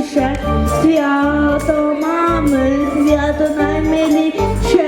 ясніше, свято мами, свято наймиліше.